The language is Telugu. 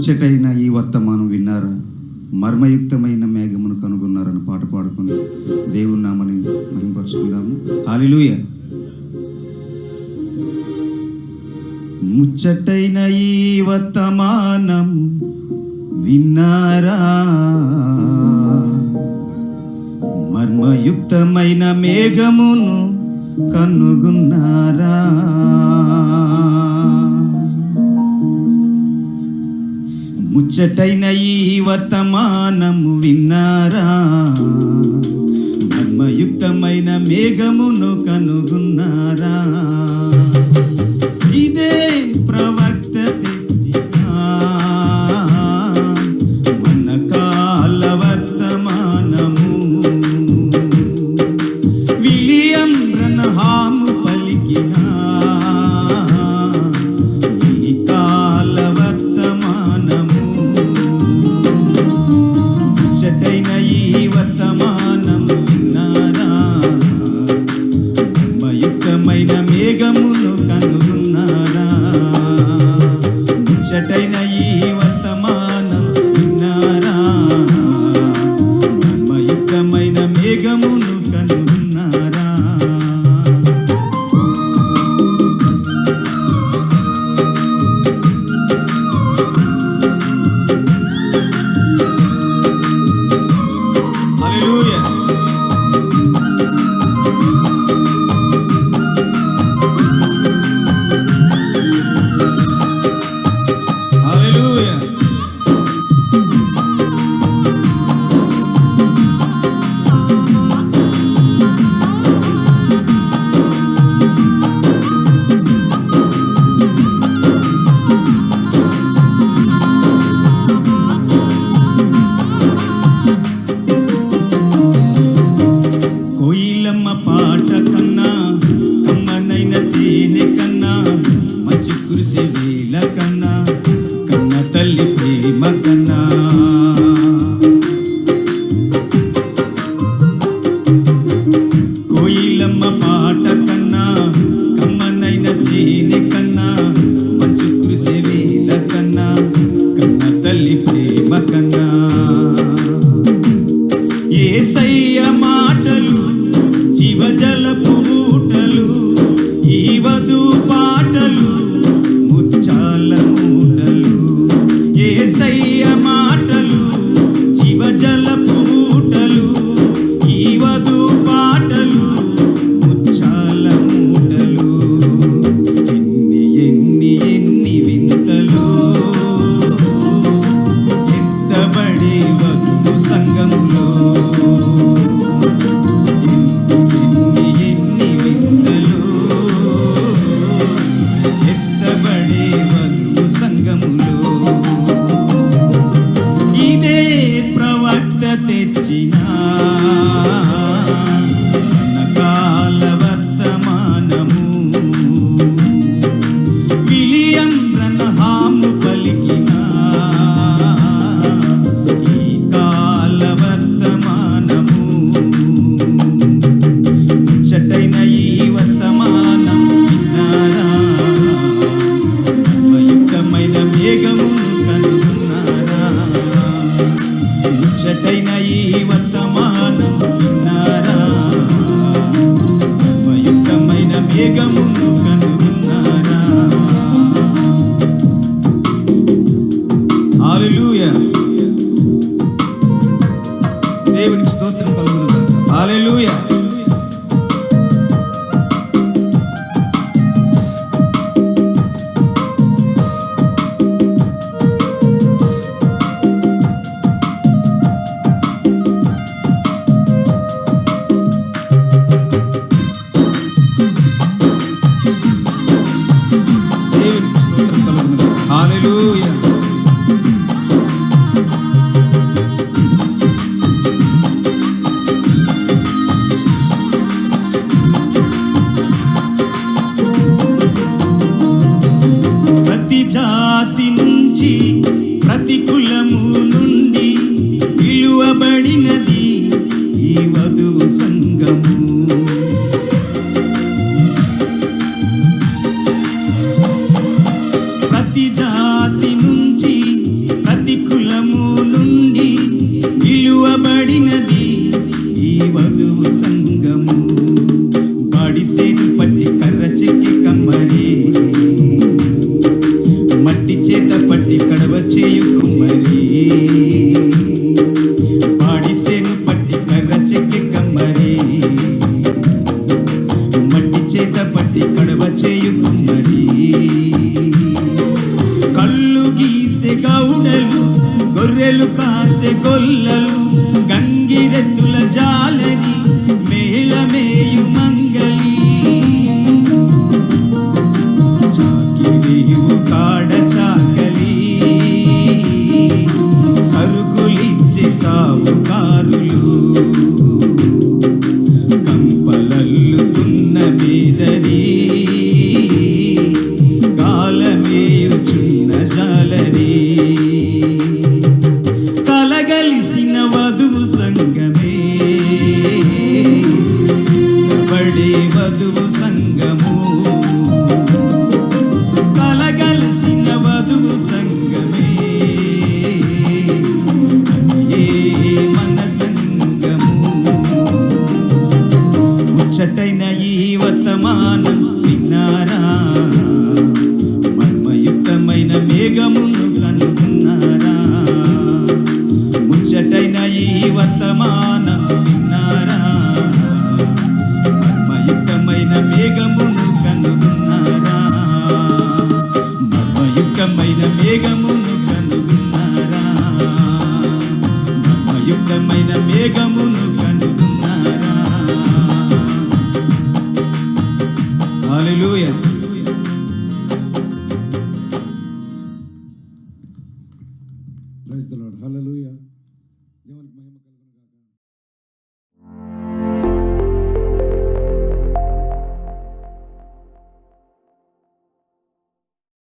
ముచ్చటైన ఈ వర్తమానం విన్నారా? మర్మయుక్తమైన మేఘమును కనుగొన్నారని పాట పాడుకుని దేవుని నామని మహింపరుచుకుందాము. హాలిలుయ ముచ్చటైన ఈ వర్తమానం విన్నారా? మర్మయుక్తమైన మేఘమును కనుగొన్నారా? ముచ్చటైన ఈ వర్తమానము విన్నారా? మర్మయుక్తమైన మేఘమును కనుగొన్నారా? కనుగొన్నారా నీలమ్మ పాట కన్నా కమ్మనైన తేనె కన్నా మంచి కురిసే వేల కన్నా కన్న తల్లి ప్రేమ కన్నా. కోయిలమ్మ పాట కన్నా కమ్మనైన తేనె కన్నా మంచు కురిసే వేల కన్నా కన్న తల్లి ప్రేమ కన్నా. ఏ మాటలు సంగములో ప్రతి కులము నుండి పిలువబడినది ఈ వధువు సంగము. ప్రతి జాతి నుంచి ప్రతి కులము నుండి పిలువబడినది ఈ వధువు సంగము. బడిసే you. Tu luz praise the lord. Hallelujah. దేవునికి మహిమ